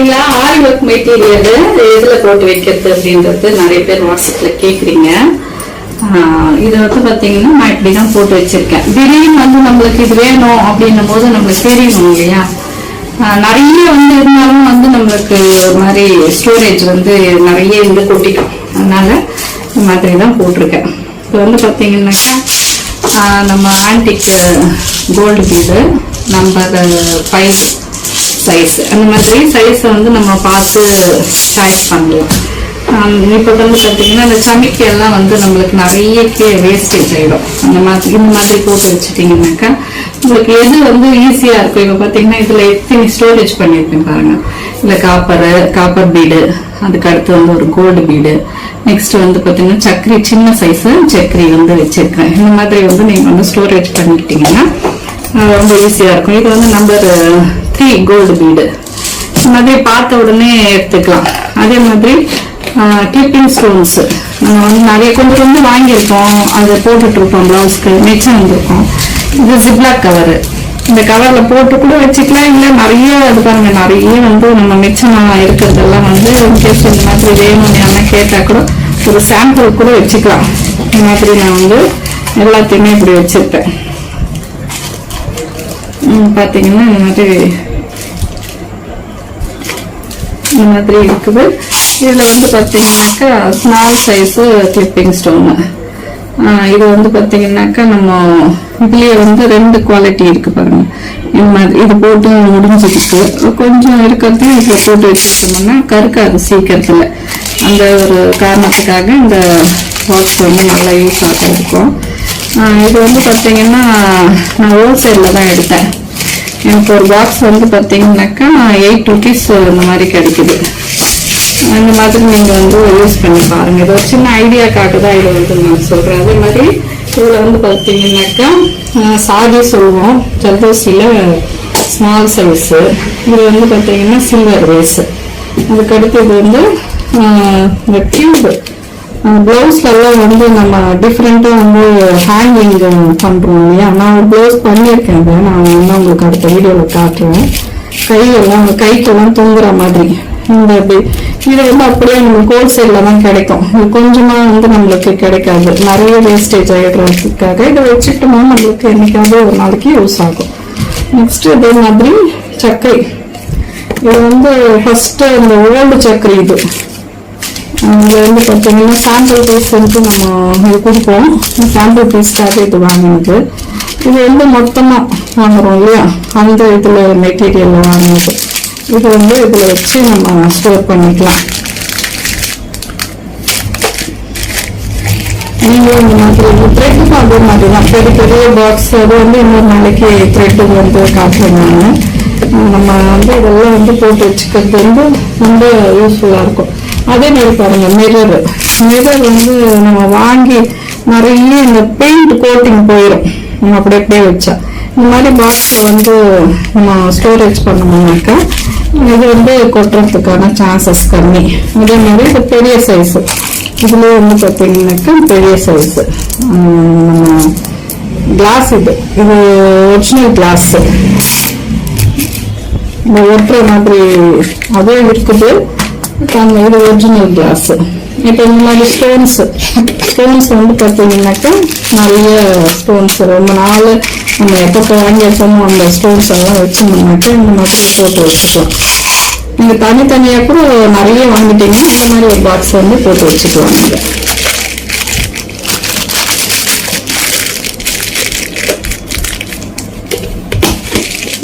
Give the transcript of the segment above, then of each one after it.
பாத்தீங்களா? ஆரி work material எதுல போட்டு வைக்கிறது அப்படின்றது நிறைய பேர் வாட்ஸ்அப்ல கேக்குறீங்க. இது வந்து பாத்தீங்கன்னா நான் இப்படிதான் போட்டு வச்சிருக்கேன். திடீர்னு வந்து நம்மளுக்கு இது வேணும் அப்படின்னும் போது நம்மளுக்கு தெரியணும் இல்லையா? நிறைய வந்து இருந்தாலும் வந்து நம்மளுக்கு ஒரு மாதிரி ஸ்டோரேஜ் வந்து நிறைய இருந்து கொட்டிக்கும் அதனால இந்த மாதிரி தான் போட்டிருக்கேன். இப்போ வந்து பார்த்தீங்கன்னாக்கா நம்ம ஆன்டிக் கோல்டு பீடு அதை ஃபைவ் சைஸ் அந்த மாதிரி சைஸை வந்து நம்ம பார்த்து சாய்ஸ் பண்ணலாம். இப்போ வந்து பார்த்தீங்கன்னா அந்த சமைக்கை எல்லாம் வந்து நம்மளுக்கு நிறைய வேஸ்டேஜ் ஆகிடும் அந்த மாதிரி இந்த மாதிரி போட்டு வச்சுட்டிங்கனாக்கா உங்களுக்கு எது வந்து ஈஸியாக இருக்கும் இப்போ பார்த்தீங்கன்னா இதில் எத்தனை ஸ்டோரேஜ் பண்ணியிருக்கேன் பாருங்க. இல்லை காப்பரு காப்பர் பீடு அதுக்கு அடுத்து வந்து ஒரு கோல்டு பீடு நெக்ஸ்ட் வந்து பார்த்தீங்கன்னா சக்கரி சின்ன சைஸு சக்கரி வந்து வச்சிருக்கேன். இந்த மாதிரி வந்து நீங்கள் வந்து ஸ்டோரேஜ் பண்ணிக்கிட்டீங்கன்னா ரொம்ப ஈஸியாக இருக்கும். இது வந்து நம்பர் த்ரீ கோல்டு பீடு இந்த மாதிரி பார்த்த உடனே எடுத்துக்கலாம். அதே மாதிரி கிளிப்பிங் ஸ்டோன்ஸு நம்ம வந்து நிறைய கொஞ்சம் கொஞ்சம் வாங்கியிருக்கோம். அதை போட்டுகிட்டுருப்போம் ப்ளவுஸ்க்கு மிச்சம் வந்திருக்கோம். இது ஜிப்லாக் கவரு இந்த கவரில் போட்டு கூட வச்சுக்கலாம். இல்லை நிறைய இது பாருங்க நிறைய வந்து நம்ம மிச்சமாக இருக்கிறதெல்லாம் வந்து கேஸ் இந்த மாதிரி வேணும்னு என்ன கேட்டால் கூட ஒரு சாம்பிள் கூட வச்சுக்கலாம். இந்த மாதிரி நான் வந்து எல்லாத்தையுமே இப்படி வச்சுருப்பேன். பார்த்தீங்கன்னா இந்த மாதிரி இந்த மாதிரி இருக்குது. இதில் வந்து பார்த்தீங்கன்னாக்கா ஸ்மால் சைஸு கிளிப்பிங் ஸ்டோனு இது வந்து பார்த்தீங்கன்னாக்கா நம்ம இதுலேயே வந்து ரெண்டு குவாலிட்டி இருக்குது பாருங்க. இந்த மாதிரி இது போட்டு முடிஞ்சிருக்கு. கொஞ்சம் இருக்கிறதையும் இதில் போட்டு வச்சுட்டோம்னா கருக்காது சீக்கிரத்தில். அந்த ஒரு காரணத்துக்காக இந்த பாக்ஸ் வந்து நல்லா யூஸ் ஆக இருக்கும் இது வந்து பார்த்தீங்கன்னா நான் ஹோல்சேலில் தான் எடுத்தேன். எனக்கு ஒரு பாக்ஸ் வந்து பார்த்தீங்கன்னாக்கா எயிட் ருபீஸ் இந்த மாதிரி கிடைக்குது. அந்த மாதிரி நீங்கள் வந்து யூஸ் பண்ணி பாருங்கள் இது ஒரு சின்ன ஐடியாக்காக தான் இதை வந்து நான் சொல்கிறேன் அதே மாதிரி இதில் வந்து பார்த்தீங்கன்னாக்கா சாதி சொல்லுவோம் ஜல்தோசியில் ஸ்மால் சைஸு இது வந்து பார்த்தீங்கன்னா சில்வர் வேஸு அதுக்கடுத்து இது வந்து இந்த டியூப் பிளவுஸ்ல எல்லாம் வந்து நம்ம டிஃப்ரெண்டா வந்து ஹேங்கிங் பண்றோம் இல்லையா? நான் ஒரு பிளவுஸ் பண்ணியிருக்கேன் அதை. நான் வந்து உங்களுக்கு அடுத்த வீடியோல காட்டுறேன். கையெல்லாம் கைக்கெல்லாம் தூங்குற மாதிரி. இந்த அப்படி இது வந்து அப்படியே நம்ம ஹோல்சேல்ல தான் கிடைக்கும். இது கொஞ்சமா வந்து நம்மளுக்கு கிடைக்காது. நிறைய வேஸ்டேஜ் ஆகிடுறதுக்காக இதை வச்சுட்டோம்னா நம்மளுக்கு என்னைக்காவது ஒரு நாளைக்கு யூஸ் ஆகும். நெக்ஸ்ட் இதே மாதிரி சர்க்கரை. இது வந்து ஃபர்ஸ்ட் இந்த ஓல்டு சர்க்கரை இது. அங்கே வந்து பார்த்தீங்கன்னா சாம்பிள் பீஸ் வந்து நம்ம கொடுப்போம். சாம்பிள் பீஸ் இது வாங்கினது. இது வந்து மொத்தமாக வாங்குறோம் இல்லையா? அந்த இதில் மெட்டீரியலில் வாங்கினது. இது வந்து இதில் வச்சு நம்ம ஸ்டோர் பண்ணிக்கலாம். நீங்களும் இந்த மாதிரி த்ரெட்டுக்கும் அதே மாதிரி தான் பெரிய பெரிய பாக்ஸ் அது வந்து இன்னொரு நாளைக்கு த்ரெட்டு வந்து காட்டுறாங்க நம்ம வந்து இதெல்லாம் வந்து போட்டு வச்சுக்கிறது வந்து ரொம்ப யூஸ்ஃபுல்லாக இருக்கும். அதே மாதிரி பாருங்க மிரர் மிரர் வந்து நம்ம வாங்கி நிறைய இந்த பெயிண்ட் கோட்டிங் போயிடும் நம்ம அப்படி அப்படியே வச்சா. இந்த மாதிரி பாக்ஸில் வந்து நம்ம ஸ்டோரேஜ் பண்ணோம்னாக்கா இது வந்து கொட்டுறதுக்கான சான்சஸ் கம்மி. அதே மாதிரி இது பெரிய சைஸு இதுலேயே வந்து பார்த்தீங்கன்னாக்கா பெரிய சைஸு கிளாஸ் இது. இது ஒரிஜினல் கிளாஸ் இந்த ஒட்டுற மாதிரி அதே இருக்குது. அந்த இது ஒரிஜினல் கிளாஸ் இப்போ இந்த மாதிரி ஸ்டோன்ஸ் ஸ்டோன்ஸ் வந்து பார்த்தீங்கன்னாக்கா நிறைய ஸ்டோன்ஸ் ரொம்ப நாள் நம்ம எப்போ வாங்கி வச்சோமோ அந்த ஸ்டோன்ஸ் எல்லாம் வச்சுருந்தோம்னாக்கா இந்த மாதிரி போட்டு வச்சுக்கலாம். நீங்கள் தனித்தனியாக கூட நிறைய வாங்கிட்டீங்கன்னா இந்த மாதிரி ஒரு பாக்ஸ் வந்து போட்டு வச்சுக்கலாம் நீங்கள்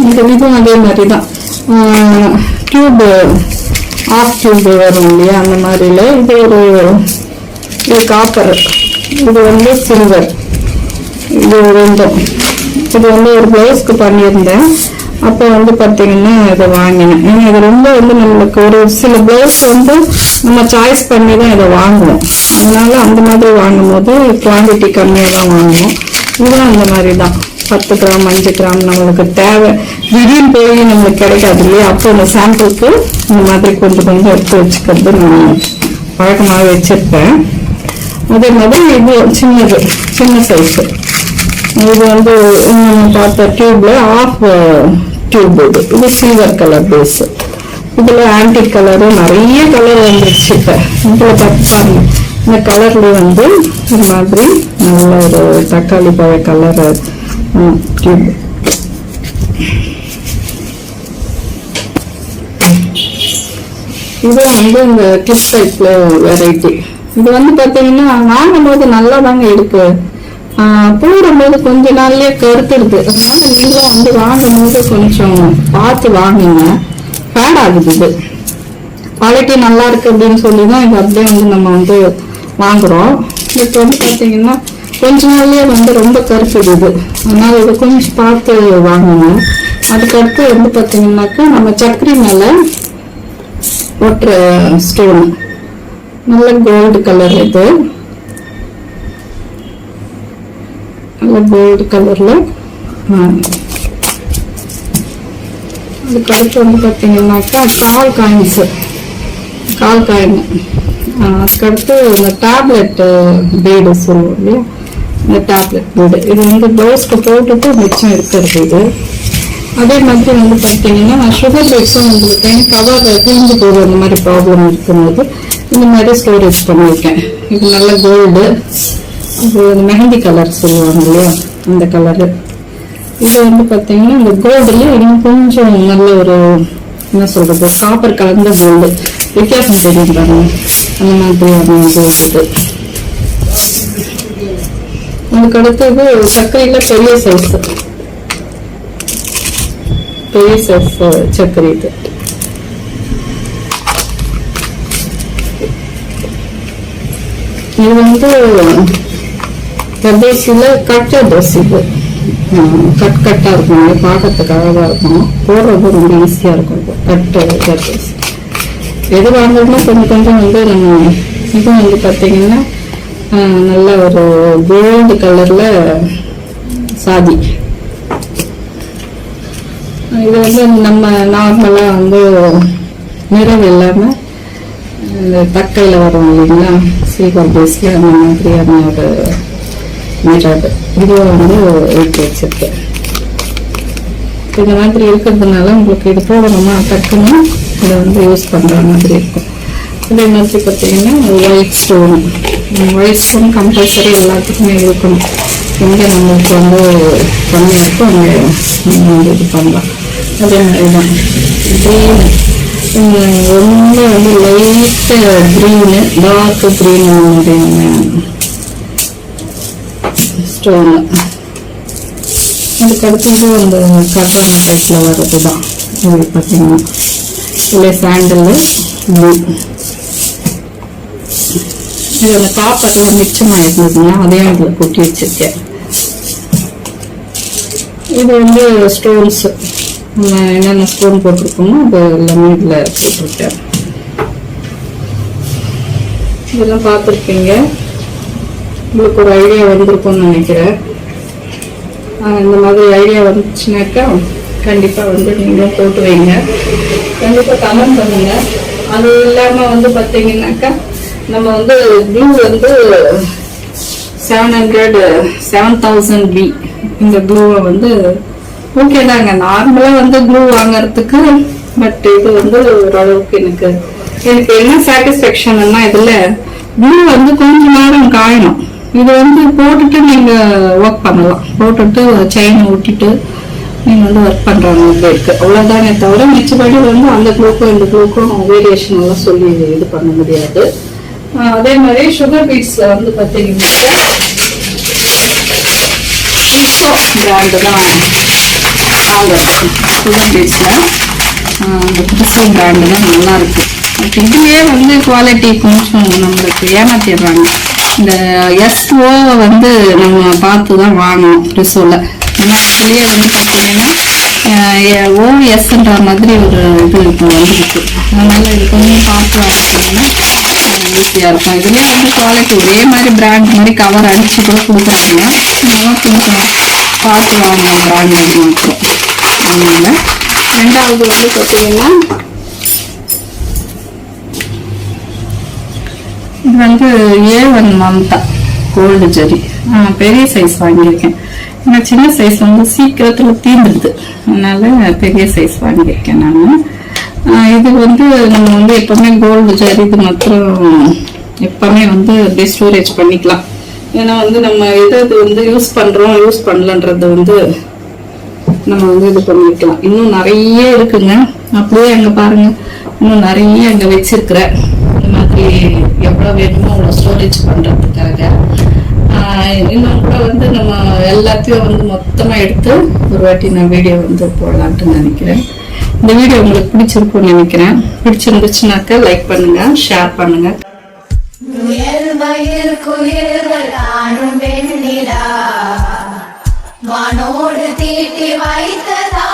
இந்த இதுவும் அதே மாதிரி தான் டியூப் ஆஃப் டியூப் வரும் இல்லையா? அந்த மாதிரில இது ஒரு இது காப்பர் இது வந்து சில்வர் இது ரெண்டும். இது வந்து ஒரு ப்ளவுஸ்க்கு பண்ணியிருந்தேன். அப்போ வந்து பார்த்தீங்கன்னா இதை வாங்கினேன். ஏன்னா இது ரொம்ப வந்து நம்மளுக்கு ஒரு சில ப்ளவுஸ் வந்து நம்ம சாய்ஸ் பண்ணி தான் இதை வாங்குவோம். அதனால அந்த மாதிரி வாங்கும்போது குவான்டிட்டி கம்மியாக தான் வாங்குவோம். இதுவும் அந்த மாதிரி தான். பத்து கிராம் அஞ்சு கிராம் நம்மளுக்கு தேவை. திடீர்னு போய் நம்மளுக்கு கிடைக்காது இல்லையா? அப்போ அந்த சாம்பிளுக்கு இந்த மாதிரி கொஞ்சம் கொஞ்சம் எடுத்து வச்சுக்கிறது நான் பழக்கமாக வச்சிருப்பேன் அதே மாதிரி இது சின்னது சின்ன சைஸு இது வந்து நம்ம பார்த்த டியூப்ல ஆஃப் டியூப் இது. இது சில்வர் கலர் பேஸு இதில் ஆன்டி கலரு நிறைய கலர் வந்துருச்சு இப்போ. இதுல பார்ப்பாங்க இந்த கலர்லேயே வந்து இந்த மாதிரி நல்ல ஒரு தக்காளி பழ கலரு இது வந்து இந்த கிளிப் டைப்ல வெரைட்டி இது வந்து பாத்தீங்கன்னா வாங்கும்போது நல்லா தாங்க இருக்கு. ஆஹ் போடும்போது கொஞ்ச நாள்லயே கருத்துடுது அதனால நீங்களும் வந்து வாங்கும்போது கொஞ்சம் பார்த்து வாங்குங்க. ஃபேட் ஆகுது இது. குவாலிட்டி நல்லா இருக்கு அப்படின்னு சொல்லி தான் இது அப்படியே வந்து நம்ம வந்து வாங்குறோம். இப்போ வந்து பாத்தீங்கன்னா கொஞ்ச நாள்லயே வந்து ரொம்ப கருப்பிடுது அதனால இதை கொஞ்சம் பார்த்து வாங்கணும் அதுக்கடுத்து வந்து பார்த்தீங்கன்னாக்கா நம்ம சக்கரி மேல ஒட்டுற ஸ்டோன். நல்ல கோல்டு கலர் இது. நல்ல கோல்டு கலர்ல அதுக்கடுத்து வந்து பார்த்தீங்கன்னாக்கா கால் காயின்ஸ் கால் காயின் அதுக்கடுத்து இந்த டேப்லெட்டு பீடு சொல்லுவோம் இல்லையா? இந்த டேப்லெட் போர்டு இது வந்து ப்ளவுஸ்க்கு போட்டுட்டு மிச்சம் இருக்கிறது இது. அதே மாதிரி வந்து பார்த்தீங்கன்னா சுகர் பீட்ஸும் உங்களுக்கு கவர் தீர்ந்து போகுது அந்த மாதிரி ப்ராப்ளம் இருக்கும்போது இந்த மாதிரி ஸ்டோரேஜ் பண்ணியிருக்கேன். இது நல்ல கோல்டு அப்புறம் மெஹந்தி கலர் சொல்லுவாங்க இல்லையா? அந்த கலரு இது வந்து பார்த்தீங்கன்னா இந்த கோல்டுல இன்னும் கொஞ்சம் நல்ல ஒரு என்ன சொல்றது காப்பர் கலந்த கோல்டு வித்தியாசம் தெரியும் பாருங்க. அந்த மாதிரியான கோல்டு இது அடுத்தது சர்க்கரையில் பெரிய சைஸ் பெரிய சைஸ் சர்க்கரை இது. இது வந்து பிரதேசில கட்ட ட்ரெஸ் இது. ஆஹ் கட் கட்டா இருக்கும் அது பார்க்கறதுக்கு அழகாக இருக்கும் போடுறது ரொம்ப ஈஸியாக இருக்கும் இது. கட்டு ட்ரெஸ் எது வாங்குறதுனா கொஞ்சம் கொஞ்சம் வந்து நம்ம இது வந்து பார்த்தீங்கன்னா நல்ல ஒரு கோல்டு கலர்ல சாதி. இது வந்து நம்ம நார்மலாக வந்து நிறம் இல்லாமல் இந்த தக்கையில் வரும் இல்லைங்களா? சில்வர் பேஸில் அந்த மாதிரியான ஒரு நிறம் இது வந்து ஊற்றி வச்சிருக்கேன் இந்த மாதிரி இருக்கிறதுனால உங்களுக்கு இது போடணுமா? டக்குன்னு இதை வந்து யூஸ் பண்ணுற மாதிரி இருக்கும். அதே மாதிரி பார்த்தீங்கன்னா ஒயிட் ஸ்டோன் ஒயிட் கம்பல்சரி எல்லாத்துக்குமே இருக்கணும். எங்கே நம்மளுக்கு வந்து பணம் இருக்கோ அங்கே நம்ம வந்து இது பண்ணலாம். அதே மாதிரி தான் க்ரீன் ரொம்ப வந்து லைட்டு க்ரீனு டார்க் க்ரீன் மாதிரியான ஸ்டோனு அதுக்கு அடுத்தது அந்த கர்தானா டைப்பில் வர்றது தான் இது பார்த்தீங்கன்னா இல்லை சாண்டலு ப்ளூ இது அந்த காப்பரில் மிச்சமாக இருந்ததுன்னா அதையும் இதில் கொட்டி வச்சிருக்கேன். இது வந்து ஸ்டோன்ஸ் என்னென்ன ஸ்டோன் போட்டிருக்கோமோ அது எல்லாமே இதில் போட்டிருக்கேன். இதெல்லாம் பார்த்துருப்பீங்க உங்களுக்கு ஒரு ஐடியா வந்திருக்கும்னு நினைக்கிறேன். இந்த மாதிரி ஐடியா வந்துச்சுனாக்கா கண்டிப்பாக வந்து நீங்களும் போட்டு வைங்க. கண்டிப்பாக கமெண்ட் பண்ணுங்க. அது இல்லாமல் வந்து பார்த்தீங்கன்னாக்கா நம்ம வந்து ப்ளூ வந்து seven hundred seven thousand B இந்த ப்ளூவை வந்து ஓகே தாங்க. நார்மலாக வந்து ப்ளூ வாங்குறதுக்கு பட் இது வந்து ஓரளவுக்கு எனக்கு எனக்கு என்ன சாட்டிஸ்ஃபேக்ஷன்னா இதில் ப்ளூ வந்து கொஞ்ச நேரம் காயணும். இது வந்து போட்டுட்டு நீங்கள் ஒர்க் பண்ணலாம். போட்டுட்டு செயின் விட்டுட்டு நீங்கள் வந்து ஒர்க் பண்ணுறாங்க மாதிரி இருக்குது அவ்வளோதானே தவிர மிச்சபடி வந்து அந்த க்ளூக்கும் இந்த க்ளூக்கும் வேரியேஷன் எல்லாம் சொல்லி இது பண்ண முடியாது. அதே மாதிரி சுகர் பீட்ஸ்ல வந்து பாத்தீங்கன்னா பிராண்டு தான் வாங்குறது சுகர் பீட்ஸில் இந்த கிறிஸ்டல் பிராண்டு தான் நல்லாயிருக்கு இருக்கு. வந்து குவாலிட்டி கொஞ்சம் நம்மளுக்கு ஏமாத்திடுறாங்க. இந்த எஸ்ஓவை வந்து நம்ம பார்த்து தான் வாங்கணும் ரிசோல ஏன்னா இதுலயே வந்து பார்த்தீங்கன்னா ஓஎஸ்ன்ற மாதிரி ஒரு இது இப்போ வந்துருக்கு. அதனால இது கொஞ்சம் பார்த்து வாங்கிட்டீங்கன்னா ஈஸியாக இருக்கும் இதுலயே வந்து குவாலிட்டி ஒரே மாதிரி பிராண்ட் மாதிரி கவர் அடிச்சு கூட கொடுக்குறாங்க அதனால கொஞ்சம் பார்த்து வாங்கணும் பிராண்ட் மட்டும் அதனால ரெண்டாவது வந்து பார்த்தீங்கன்னா இது வந்து ஏ ஒன் மம்தா கோல்டு ஜெரி ஆஹ் பெரிய சைஸ் வாங்கியிருக்கேன் ஏன்னா சின்ன சைஸ் வந்து சீக்கிரத்துல தீர்ந்துடுது அதனால பெரிய சைஸ் வாங்கியிருக்கேன் நான் இது வந்து நம்ம வந்து எப்பவுமே கோல்டு ஜரி இது மாத்திரம் எப்பவுமே வந்து அப்படியே ஸ்டோரேஜ் பண்ணிக்கலாம். ஏன்னா வந்து நம்ம எது இது வந்து யூஸ் பண்றோம் யூஸ் பண்ணலன்றது வந்து நம்ம வந்து இது பண்ணிக்கலாம். இன்னும் நிறைய இருக்குங்க. அப்படியே அங்க பாருங்க. இன்னும் நிறைய அங்க வச்சிருக்கிறேன் இந்த மாதிரி எவ்வளவு வேணுமோ அவ்வளோ ஸ்டோரேஜ் பண்றதுக்காக. இன்னும் கூட வந்து நம்ம எல்லாத்தையும் வந்து மொத்தமா எடுத்து ஒரு வாட்டி நான் வீடியோ வந்து போடலான்ட்டு நினைக்கிறேன். இந்த வீடியோ உங்களுக்கு பிடிச்சிருக்கும்னு நினைக்கிறேன். பிடிச்சிருந்துச்சுனாக்கா லைக் பண்ணுங்க ஷேர் பண்ணுங்க. வானோடு தீட்டி வைத்ததா